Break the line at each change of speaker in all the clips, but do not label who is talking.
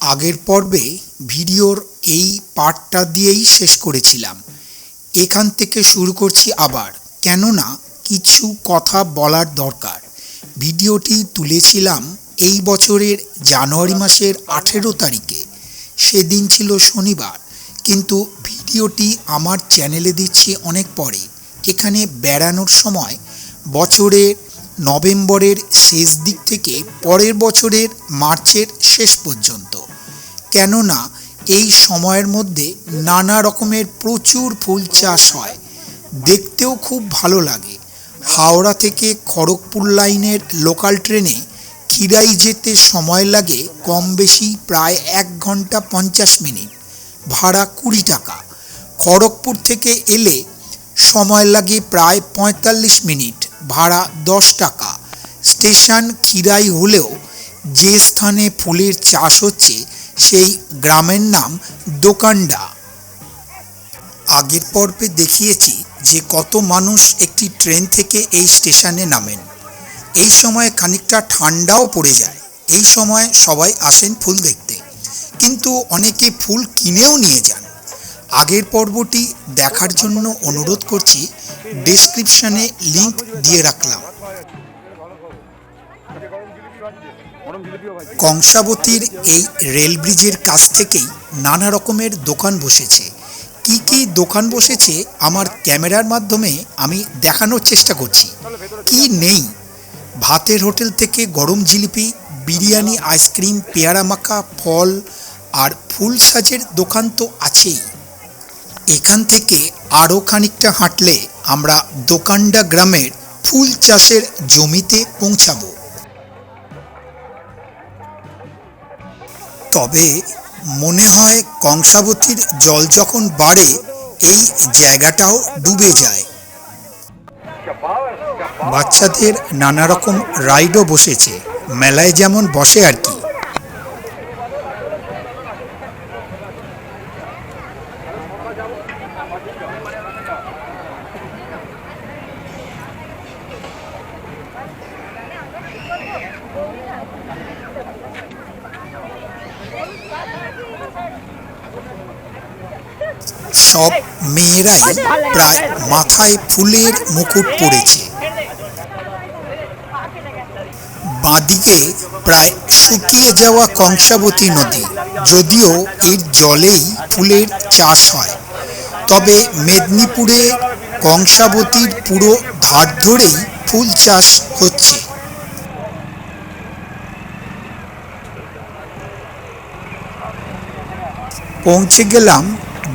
আগের পর্বে ভিডিওর এই পার্টটা দিয়েই শেষ করেছিলাম। এখান থেকে শুরু করছি আবার। কেননা কিছু কথা বলার দরকার। ভিডিওটি তুলেছিলাম এই বছরের জানুয়ারি মাসের আঠেরো তারিখে। সেদিন ছিল শনিবার, কিন্তু ভিডিওটি আমার চ্যানেলে দিচ্ছি অনেক পরে। এখানে বেড়ানোর সময় বছরের নভেম্বরের শেষ দিক থেকে পরের বছরের মার্চের শেষ পর্যন্ত। কেননা, এই সময়ের মধ্যে নানা রকমের প্রচুর ফুল চাষ হয়। দেখতেও খুব ভালো লাগে। হাওড়া থেকে খড়গপুর লাইনের লোকাল ট্রেনে খিরাই যেতে সময় লাগে কম বেশি প্রায় এক ঘণ্টা পঞ্চাশ মিনিট। ভাড়া কুড়ি টাকা। খড়গপুর থেকে এলে সময় লাগে প্রায় পঁয়তাল্লিশ মিনিট। ভাড়া দশ টাকা। স্টেশন খিরাই হলেও যে স্থানে ফুলের চাষ হচ্ছে, সেই গ্রামের নাম দোকানডা। আগের পর্বে দেখিয়েছি যে কত মানুষ একটি ট্রেন থেকে এই স্টেশনে নামেন। এই সময় খানিকটা ঠান্ডাও পড়ে যায়। এই সময় সবাই আসেন ফুল দেখতে। কিন্তু অনেকে ফুল কিনেও নিয়ে যান। আগের পর্বটি দেখার জন্য অনুরোধ করছি ডেসক্রিপশনে লিংক দিয়ে রাখলাম। কংসাবতীর এই রেল ব্রিজের কাছ থেকেই নানা রকমের দোকান বসেছে। কি কি দোকান বসেছে আমার ক্যামেরার মাধ্যমে আমি দেখানোর চেষ্টা করছি। কি নেই? ভাতের হোটেল থেকে গরম জিলিপি, বিরিয়ানি আইসক্রিম পেয়ারা মাখা, ফল আর ফুল সাজের দোকান তো আছেই। এখান থেকে আরও খানিকটা হাঁটলে আমরা দোকানডা গ্রামের ফুল চাষের জমিতে পৌঁছাবো। তবে মনে হয় কংসাবতীর জল যখন বাড়ে, এই জায়গাটাও ডুবে যায়। বাচ্চাদের নানা রকম রাইডও বসেছে, মেলায় যেমন বসে আর কি সব মেয়েরাই প্রায় মাথায় ফুলের মুকুট পরেছে বাঁদিকে প্রায় শুকিয়ে যাওয়া কংসাবতী নদী, যদিও এর জলেই ফুলের চাষ হয়। তবে মেদিনীপুরে কংসাবতীর পুরো ধার ধরেই ফুল চাষ হচ্ছে। পৌঁছে গেলাম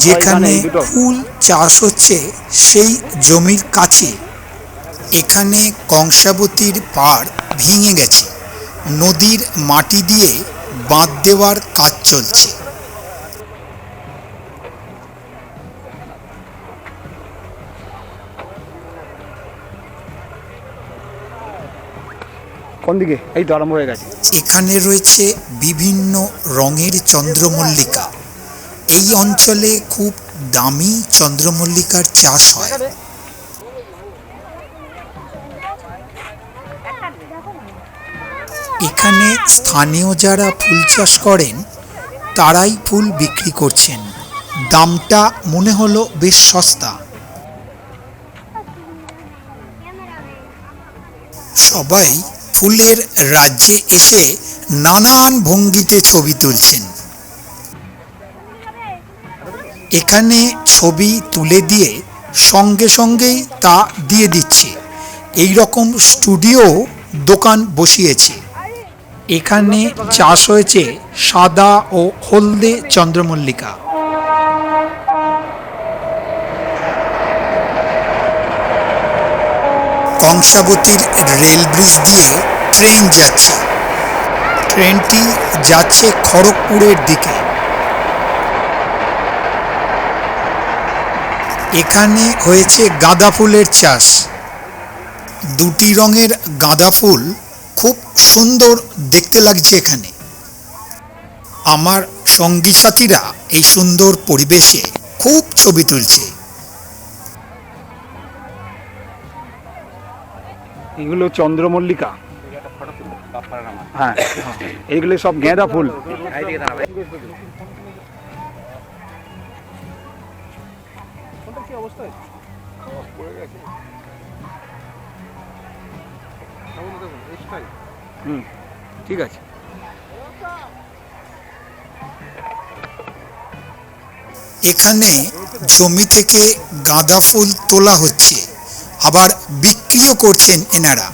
যেখানে ফুল চাষ হচ্ছে সেই জমির কাছে। এখানে কংসাবতীর পাড় ভেঙে গেছে। নদীর মাটি দিয়ে বাঁধ দেওয়ার কাজ চলছে।
কোন দিকে? এই তো আরম্ভ হয়ে গেছে।
এখানে রয়েছে বিভিন্ন রঙের চন্দ্রমল্লিকা। এই অঞ্চলে খুব দামি চন্দ্রমল্লিকার চাষ হয়। এখানে স্থানীয় যারা ফুল চাষ করেন, তারাই ফুল বিক্রি করছেন। দামটা মনে হলো বেশ সস্তা। সবাই ফুলের রাজ্যে এসে নানান ভঙ্গিতে ছবি তুলছেন। এখানে ছবি তুলে দিয়ে সঙ্গে সঙ্গেই তা দিয়ে দিচ্ছে। এই রকম স্টুডিও দোকান বসিয়েছে। এখানে চাষ হয়েছে সাদা ও হলদে চন্দ্রমল্লিকা। কংসাবতীর রেল ব্রিজ দিয়ে ট্রেন যাচ্ছে। ট্রেনটি যাচ্ছে খড়গপুরের দিকে। এখানে হয়েছে গাঁদা ফুলের চাষ। দুটি রঙের গাঁদা ফুল খুব সুন্দর দেখতে লাগছে এখানে। আমার সঙ্গী সাথীরা এই সুন্দর পরিবেশে খুব ছবি তুলছে।
এগুলো চন্দ্রমল্লিকা। হ্যাঁ এইগুলো সব গেঁদা ফুল। হুম ঠিক আছে।
এখানে জমি থেকে গাঁদা ফুল তোলা হচ্ছে। আবার বিক্রিও করছেন এনারা।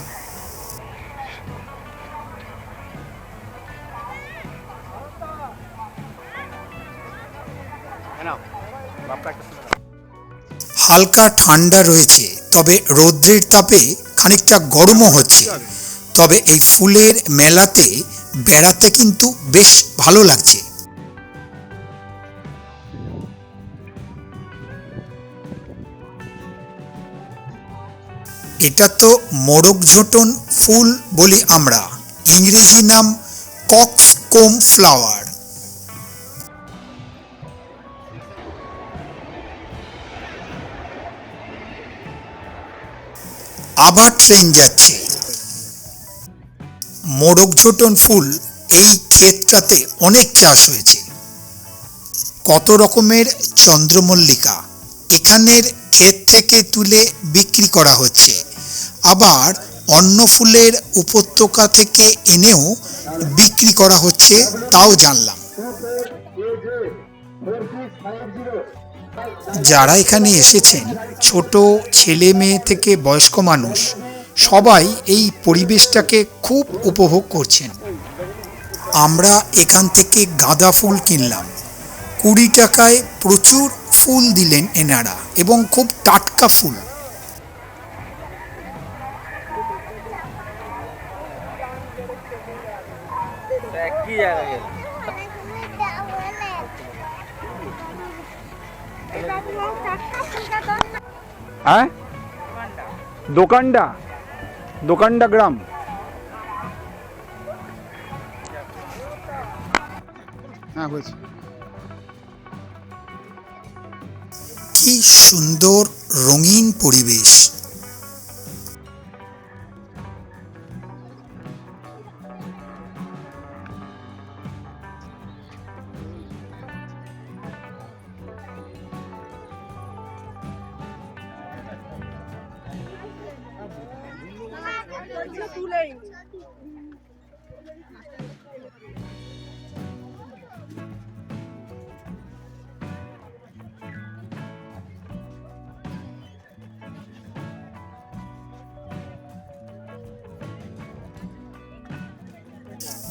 হালকা ঠান্ডা রয়েছে, তবে রৌদ্রের তাপে খানিকটা গরমও হচ্ছে। তবে এই ফুলের মেলাতে বেড়াতে কিন্তু বেশ ভালো লাগছে। এটা তো মোরগ ঝোটন ফুল বলি আমরা। ইংরেজি নাম কক্স কোম ফ্লাওয়ার। আবার ট্রেন যাচ্ছে। মোরগ ঝোটন ফুল এই ক্ষেতটাতে অনেক চাষ হয়েছে। কত রকমের চন্দ্রমল্লিকা এখানের ক্ষেত থেকে তুলে বিক্রি করা হচ্ছে। আবার অন্য ফুলের উপত্যকা থেকে এনেও বিক্রি করা হচ্ছে, তাও জানলাম। যারা এখানে এসেছেন, ছোট ছেলে মেয়ে থেকে বয়স্ক মানুষ, সবাই এই পরিবেশটাকে খুব উপভোগ করছেন। আমরা এখান থেকে গাঁদা ফুল কিনলাম। কুড়ি টাকায় প্রচুর ফুল দিলেন এনারা এবং খুব টাটকা ফুল।
হ্যাঁ? দোকানডা। দোকানডা গ্রাম। হ্যাঁ হয়েছে।
কি সুন্দর রঙিন পরিবেশ।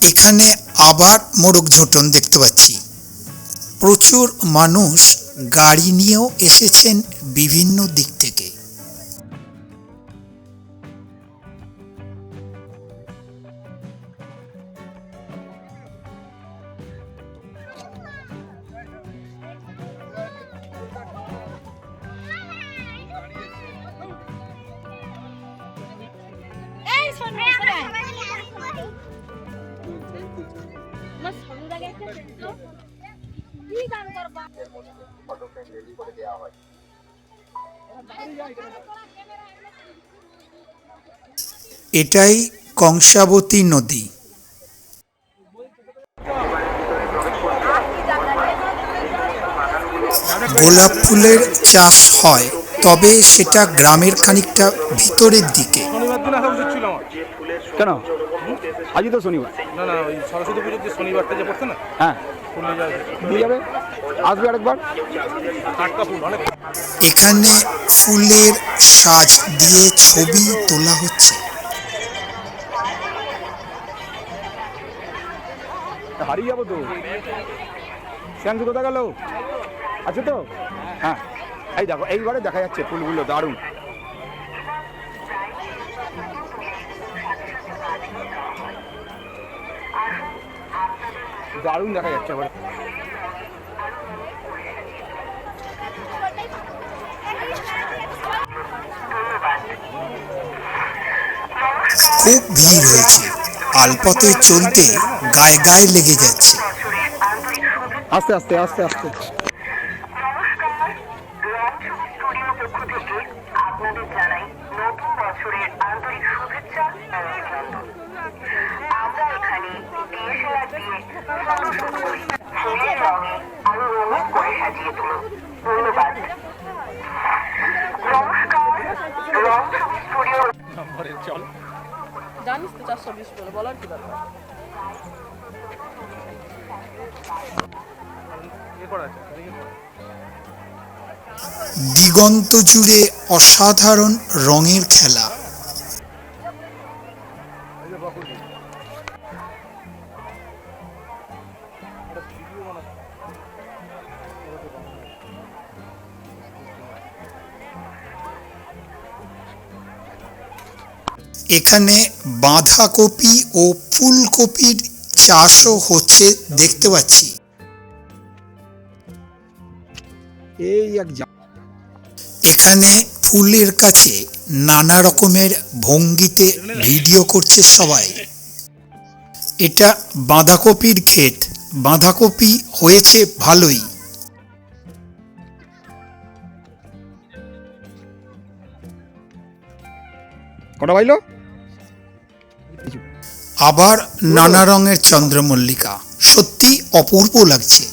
এখানে আবার মোরগ ঝোটন দেখতে পাচ্ছি। প্রচুর মানুষ গাড়ি নিয়েও এসেছেন বিভিন্ন দিক থেকে। এটাই কংসাবতী নদী। গোলাপ ফুলের চাষ হয় তবে সেটা গ্রামের খানিকটা ভিতরের দিকে।
কেন? আজই তো শনিবার।
না না ওই সরস্বতী পুজোর যে শনিবারটা যে পড়ছে না?
হ্যাঁ।
নিয়ে যাবে?
আসবে আরেকবার?
টাটকা ফুল অনেক।
এখানে ফুলের সাজ দিয়ে ছবি তোলা হচ্ছে।
হারিয়ে যাব তো। শ্যাংসু কোথা গেল? আছে তো? হ্যাঁ। এই দেখো এইবারে দেখা যাচ্ছে ফুলগুলো দারুণ। দারুণ দেখা যাচ্ছে আবার
খুব ভিড় হয়েছে। আলপথে চলতে গায়ে গায়ে লেগে যাচ্ছে।
আস্তে আস্তে আস্তে আস্তে।
চারশো বিশ বলে বলার কি
দিগন্ত জুড়ে অসাধারণ রঙের খেলা। এখানে বাঁধাকপি ও ফুলকপির চাষও হচ্ছে দেখতে পাচ্ছি।
এই এক
এখানে ফুলের কাছে নানা রকমের ভঙ্গিতে ভিডিও করছে সবাই। এটা বাঁধাকপির ক্ষেত। বাঁধাকপি হয়েছে ভালোই।
কটা বাইলো?
আবার নানা রঙের চন্দ্রমল্লিকা। সত্যি অপূর্ব লাগছে।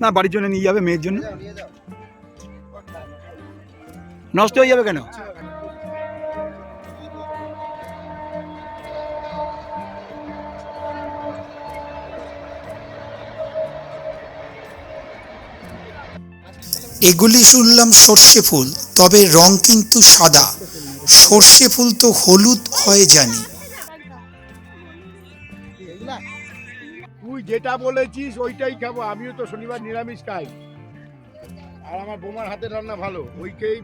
না, বাড়ির জন্য নিয়ে যাবে, মেয়ের জন্য? নষ্ট হয়ে যাবে কেন?
এগুলি শুনলাম সর্ষে ফুল, তবে রং কিন্তু সাদা। সর্ষে ফুল তো হলুদ হয় জানি।
তুই যেটা বলেছিস ওইটাই খাব, আমিও তো শনিবার নিরামিষ খাই। আর আমার বোমার হাতের রান্না ভালো, ওইকেই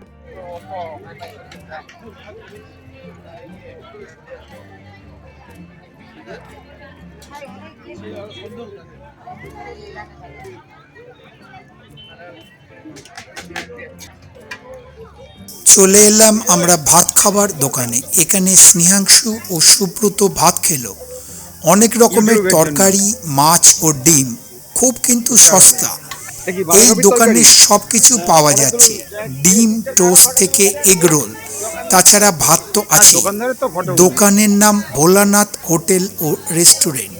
চলে এলাম আমরা ভাত খাবার দোকানে। এখানে স্নেহাংশু ও সুব্রত ভাত খেলো। অনেক রকমের তরকারি মাছ ও ডিম। খুব কিন্তু সস্তা। এই দোকানে? সব কিছু পাওয়া যাচ্ছে। ডিম টোস্ট থেকে এগরোল তাছাড়া ভাত তো আছে
তো ফটো
দোকানের নাম ভোলানাথ হোটেল ও রেস্টুরেন্ট।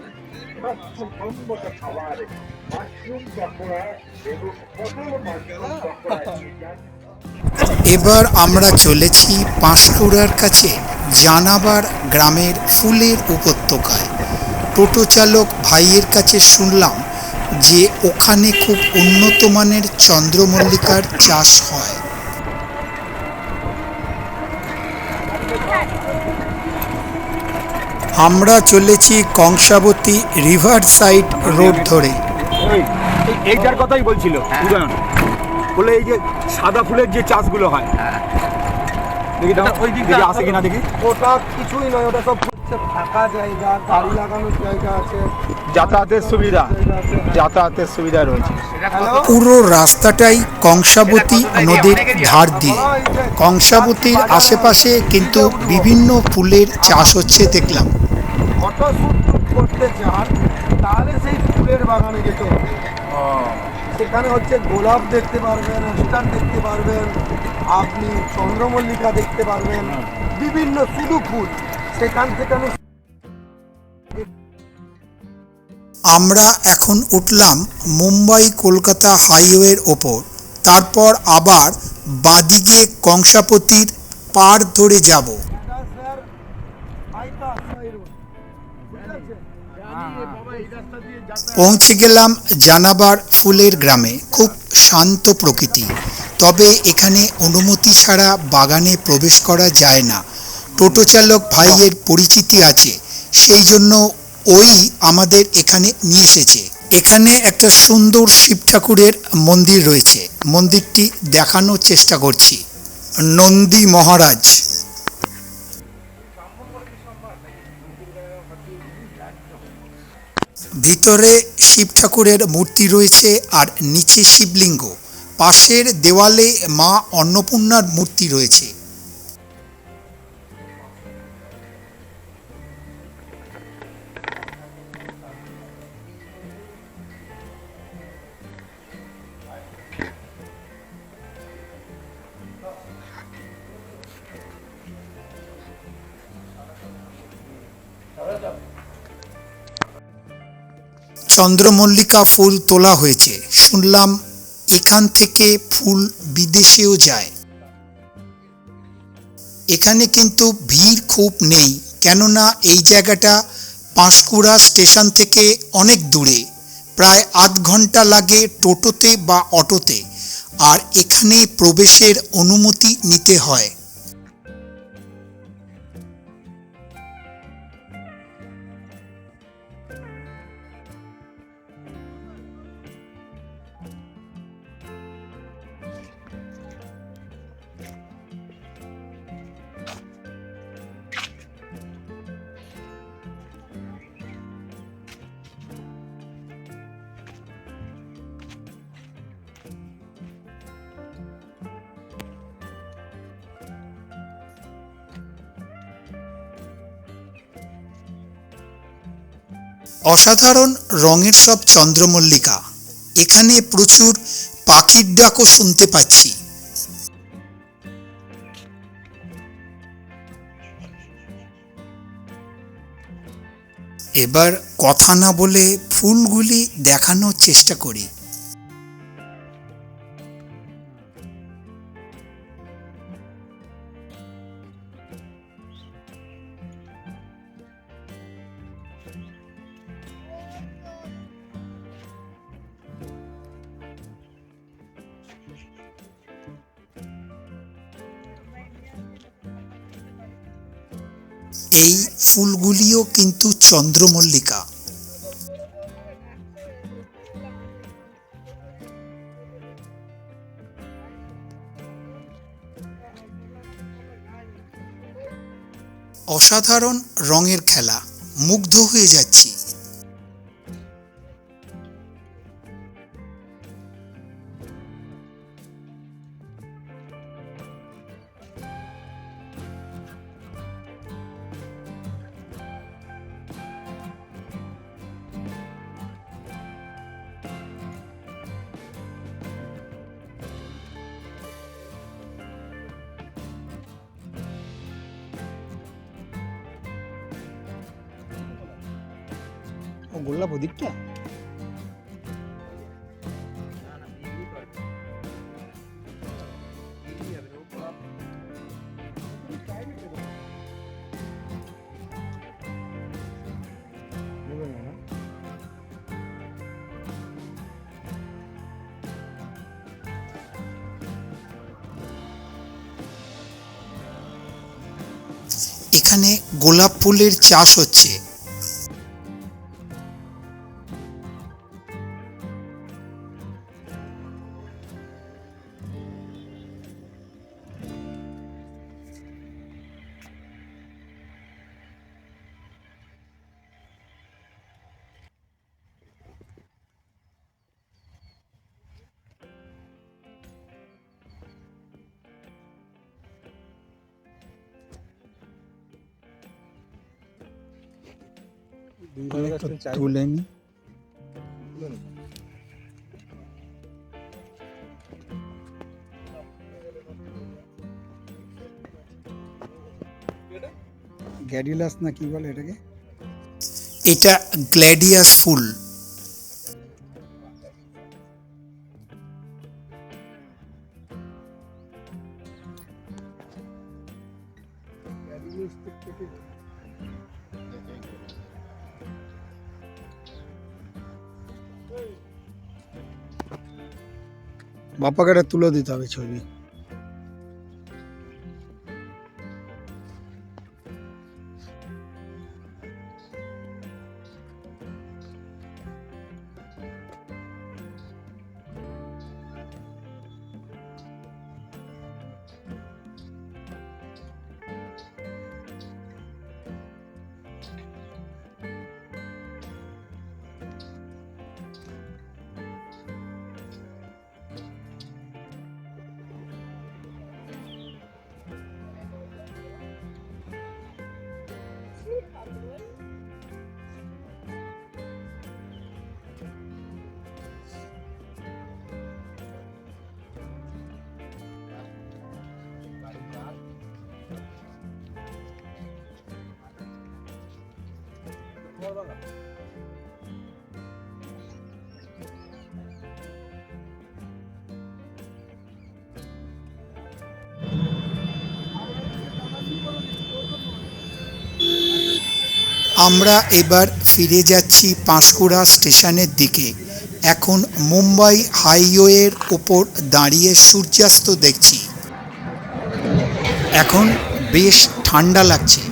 এবার আমরা চলেছি পাঁশকুড়ার কাছে জানাবার গ্রামের ফুলের উপত্যকায়। টোটো চালক ভাইয়ের কাছে শুনলাম যে ওখানে খুব উন্নত মানের চন্দ্রমল্লিকার চাষ হয়। আমরা চলেছি কংসাবতী রিভার সাইড রোড ধরে।
এই- এই- এইটার কথাই বলছিল উদাহরণ বলে এই যে সাদা ফুলের যে চাষগুলো হয়। দেখি দাও ওই দিকে আসে কিনা দেখি।
ওটা কিছুই নয় ওটা সব হচ্ছে ফাঁকা জায়গা গাড়ি লাগানোর জায়গা আছে।
যাতায়াতের সুবিধা যাতায়াতের সুবিধা রয়েছে।
পুরো রাস্তাটাই কংসাবতী নদীর ধার দিয়ে। কংসাবতীর আশেপাশে কিন্তু বিভিন্ন ফুলের চাষ হচ্ছে দেখলাম।
করতে চান তাহলে সেই ফুলের বাগানে যেতে হবে। সেখানে হচ্ছে গোলাপ দেখতে পারবেন স্টার দেখতে পারবেন আপনি চন্দ্রমল্লিকা দেখতে পারবেন বিভিন্ন শুধু ফুল। সেখান থেকে আমি
আমরা এখন উঠলাম মুম্বাই কলকাতা হাইওয়ের ওপর। তারপর আবার বাদিকে কংসাপতির পার ধরে যাব। পৌঁছে গেলাম জানাবার ফুলের গ্রামে। খুব শান্ত প্রকৃতি। তবে এখানে অনুমতি ছাড়া বাগানে প্রবেশ করা যায় না। টোটো চালক ভাইয়ের পরিচিতি আছে। সেই জন্য ওই আমাদের এখানে নিয়ে এসেছে। এখানে একটা সুন্দর শিব ঠাকুরের মন্দির রয়েছে। মন্দিরটি দেখানোর চেষ্টা করছি। নন্দী মহারাজ। ভিতরে শিব ঠাকুরের মূর্তি রয়েছে আর নিচে শিবলিঙ্গ। পাশের দেওয়ালে মা অন্নপূর্ণার মূর্তি রয়েছে। চন্দ্রমল্লিকা ফুল তোলা হয়েছে। শুনলাম এখান থেকে ফুল বিদেশেও যায়। এখানে কিন্তু ভিড় খুব নেই, কেননা এই জায়গাটা পাঁশকুড়া স্টেশন থেকে অনেক দূরে। প্রায় আধ ঘণ্টা লাগে টোটোতে বা অটোতে, আর এখানে প্রবেশের অনুমতি নিতে হয়। অসাধারণ রঙের সব চন্দ্রমল্লিকা। এখানে প্রচুর পাখির ডাকও শুনতে পাচ্ছি। এবার কথা না বলে ফুলগুলি দেখানোর চেষ্টা করি। ফুলগুলিও কিন্তু চন্দ্রমল্লিকা। অসাধারণ রঙের খেলা মুগ্ধ হয়ে যাচ্ছি। গোল্লা প্রদীপটা? এখানে গোলাপ ফুলের চাষ হচ্ছে। তুলে নি।
গ্যাডিলাস না কি বলে এটাকে?
এটা গ্ল্যাডিয়াস ফুল।
বাপ্পাকে তুলে দিতে হবে ছবি।
আমরা এবার ফিরে যাচ্ছি পাঁশকুড়া স্টেশনের দিকে। এখন মুম্বাই হাইওয়ের ওপর দাঁড়িয়ে সূর্যাস্ত দেখছি। এখন বেশ ঠান্ডা লাগছে।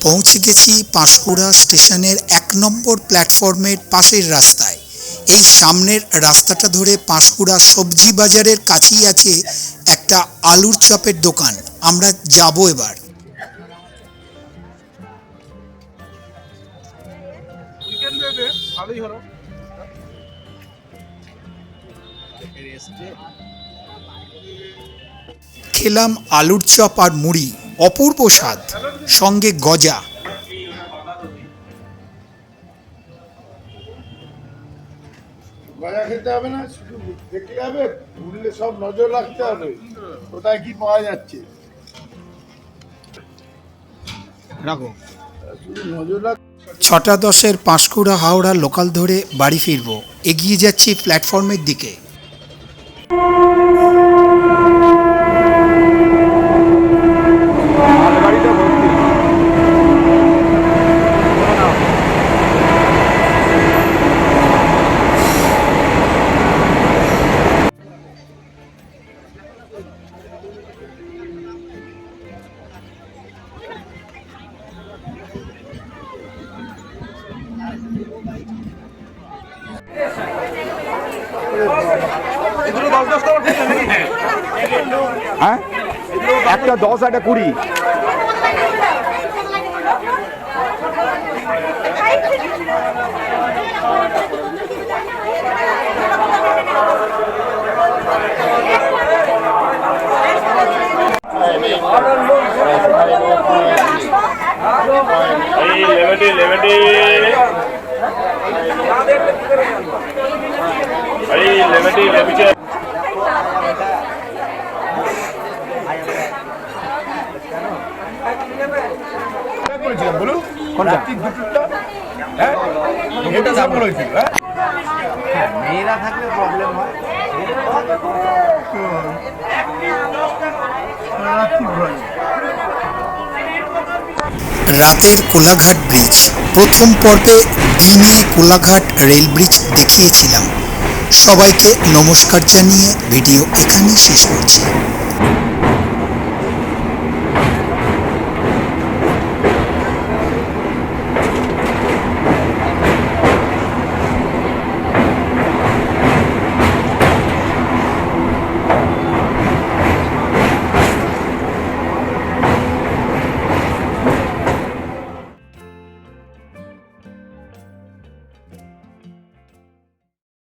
পৌঁছে গেছি পাঁশকুড়া স্টেশনের এক নম্বর প্ল্যাটফর্মের পাশের রাস্তায়। এই সামনের রাস্তাটা ধরে পাঁশকুড়া সবজি বাজারের কাছেই আছে একটা আলুর চপের দোকান। আমরা যাব এবার।
ভালোই হলো।
খেলাম আলুর চপ আর মুড়ি অপূর্ব স্বাদ সঙ্গে গজা।
গজা খেতে হবে না শুধু দেখলে হবে ঘুরলে সব নজর রাখতে হবে। কোথায় কি পাওয়া যাচ্ছে?
রাখো।
শুধু নজর রাখ
ছটা দশের পাঁশকুড়া হাওড়া লোকাল ধরে বাড়ি ফিরব। এগিয়ে যাচ্ছি প্ল্যাটফর্মের দিকে।
হ্যাঁ? একটা দশ একটা কুড়ি।
এই লেভেটি
বলুন রাত্রি দুটোটা হ্যাঁ এটা সাফল হয়েছিল হ্যাঁ
মেয়েরা থাকলে প্রবলেম হয়
রাতের কোলাঘাট ব্রিজ। প্রথম পর্বে দিনে কোলাঘাট রেল ব্রিজ দেখিয়েছিলাম। সবাইকে নমস্কার জানিয়ে ভিডিও এখানেই শেষ করছি।